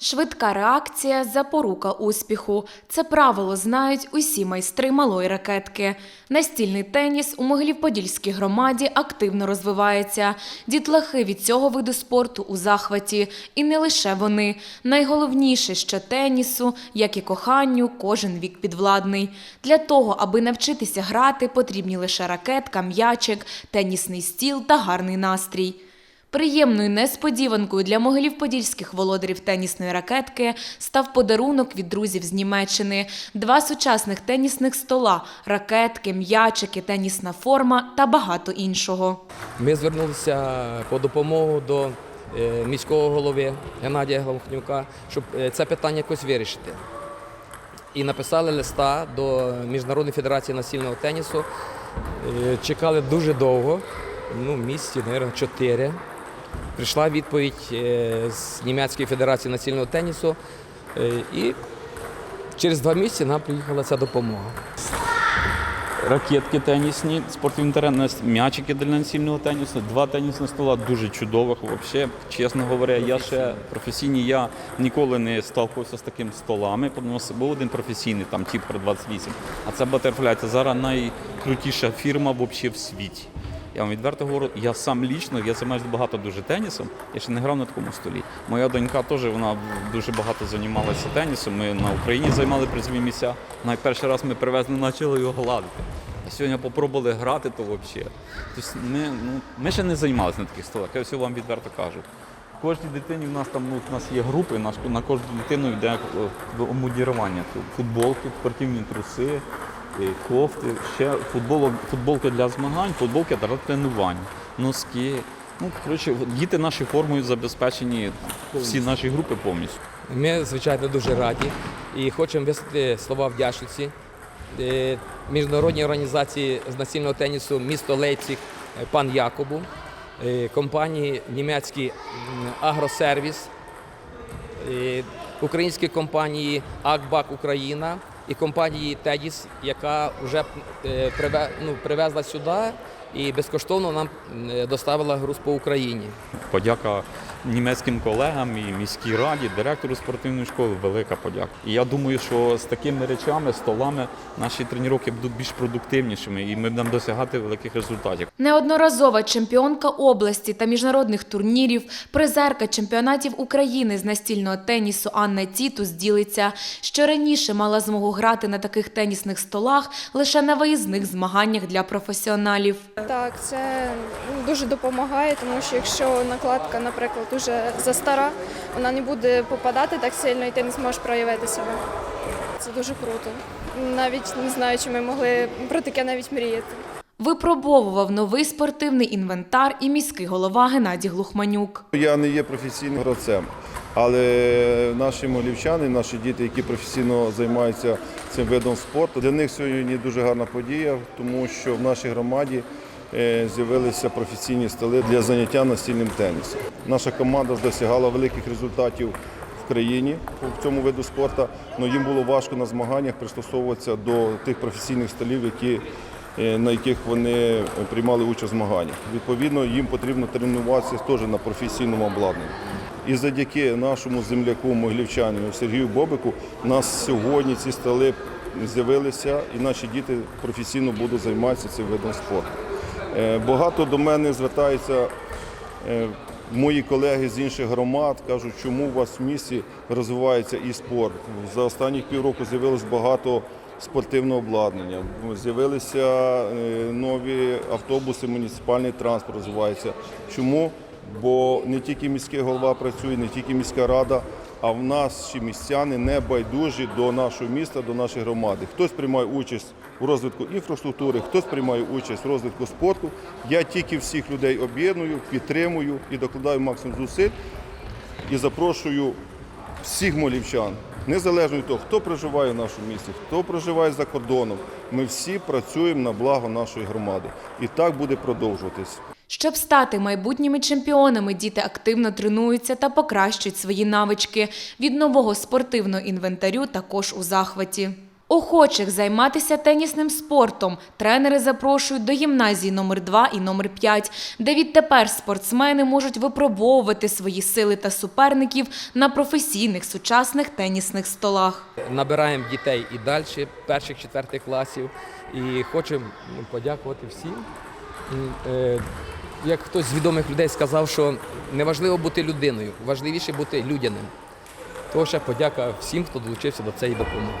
Швидка реакція запорука успіху. Це правило знають усі майстри малої ракетки. Настільний теніс у Могилів-Подільській громаді активно розвивається. Дітлахи від цього виду спорту у захваті. І не лише вони. Найголовніше, що тенісу, як і коханню, кожен вік підвладний. Для того, аби навчитися грати, потрібні лише ракетка, м'ячик, тенісний стіл та гарний настрій. Приємною несподіванкою для могилів-подільських володарів тенісної ракетки став подарунок від друзів з Німеччини. Два сучасних тенісних стола, ракетки, м'ячики, тенісна форма та багато іншого. Ми звернулися по допомогу до е, міського голови Геннадія Главхнюка, щоб е, це питання якось вирішити. І написали листа до Міжнародної федерації настільного тенісу. Е, Чекали дуже довго, ну, місяці, мабуть, чотири. Прийшла відповідь е, з Німецької федерації настільного тенісу. е, І через два місяці нам приїхала ця допомога. ракетки тенісні, спортивні терени, м'ячики для настільного тенісу, два тенісні стола дуже чудових. Взагалі, чесно говоря, я ще професійний, я ніколи не сталкувався з такими столами, був один професійний, там тип про 28. А це це зараз найкрутіша фірма взагалі в світі. Я вам відверто говорю, я сам лічно, я займаюся багато дуже тенісом, я ще не грав на такому столі. Моя донька теж вона дуже багато займалася тенісом. Ми на Україні займали призові місця. Найперший раз ми привезли, почали його гладити. А сьогодні попробували грати, то взагалі. Тобто ми, ну, ми ще не займалися на таких столах, я все вам відверто кажу. Кожній дитині в нас там ну, у нас є групи, на кожну дитину йде е, модірування. Футболки, спортивні труси, е, кофти, ще футболо, футболки для змагань, футболки для тренувань, носки. Ну, коротше, діти наші формою забезпечені, всі наші групи повністю. Ми, звичайно, дуже раді і хочемо висловити слова вдячності е, міжнародній організації з настільного тенісу місто Лейпциг пан Якобу, е, компанії німецький Агросервіс, е, українські компанії Акбак Україна і компанії Тедіс, яка вже е, ну, привезла сюди і безкоштовно нам м, доставила груз по Україні. Подяка німецьким колегам і міській раді, директору спортивної школи, велика подяка. І я думаю, що з такими речами, столами, наші тренування будуть більш продуктивнішими і ми будемо досягати великих результатів. Неодноразова чемпіонка області та міжнародних турнірів, призерка чемпіонатів України з настільного тенісу Анна Тітус ділиться, що раніше мала змогу грати на таких тенісних столах лише на виїзних змаганнях для професіоналів. Так, це ну, дуже допомагає, тому що якщо накладка, наприклад, дуже застара, вона не буде попадати так сильно, і ти не зможеш проявити себе. Це дуже круто. Навіть не знаю, чи ми могли про таке навіть мріяти. Випробовував новий спортивний інвентар і міський голова Геннадій Глухманюк. Я не є професійним гравцем, але наші молівчани, наші діти, які професійно займаються цим видом спорту, для них сьогодні дуже гарна подія, тому що в нашій громаді з'явилися професійні столи для заняття настільним тенісом. Наша команда досягала великих результатів в країні в цьому виду спорту, але їм було важко на змаганнях пристосовуватися до тих професійних столів, які е, на яких вони приймали участь в змаганнях. Відповідно, їм потрібно тренуватися теж на професійному обладнанні. І завдяки нашому земляку могилівчанину Сергію Бобику у нас сьогодні ці столи з'явилися, і наші діти професійно будуть займатися цим видом спорту. Е, Багато до мене звертаються е, мої колеги з інших громад, кажуть, чому у вас в місті розвивається і спорт. За останні півроку з'явилось багато спортивного обладнання, з'явилися е, нові автобуси, муніципальний транспорт розвивається. Чому? Бо не тільки міський голова працює, не тільки міська рада, а в нас ще містяни не байдужі до нашого міста, до нашої громади. Хтось приймає участь у розвитку інфраструктури, хтось приймає участь у розвитку спорту. Я тільки всіх людей об'єдную, підтримую і докладаю максимум зусиль і запрошую всіх молівчан, незалежно від того, хто проживає в нашому місті, хто проживає за кордоном. Ми всі працюємо на благо нашої громади. І так буде продовжуватись. Щоб стати майбутніми чемпіонами, діти активно тренуються та покращують свої навички. Від нового спортивного інвентарю також у захваті. Охочих займатися тенісним спортом тренери запрошують до гімназії номер 2 і номер 5, де відтепер спортсмени можуть випробовувати свої сили та суперників на професійних сучасних тенісних столах. Набираємо дітей і далі, перших, четвертих класів. І хочемо ну, подякувати всім. Як хтось з відомих людей сказав, що неважливо бути людиною, важливіше бути людяним. Ще подяка всім, хто долучився до цієї допомоги.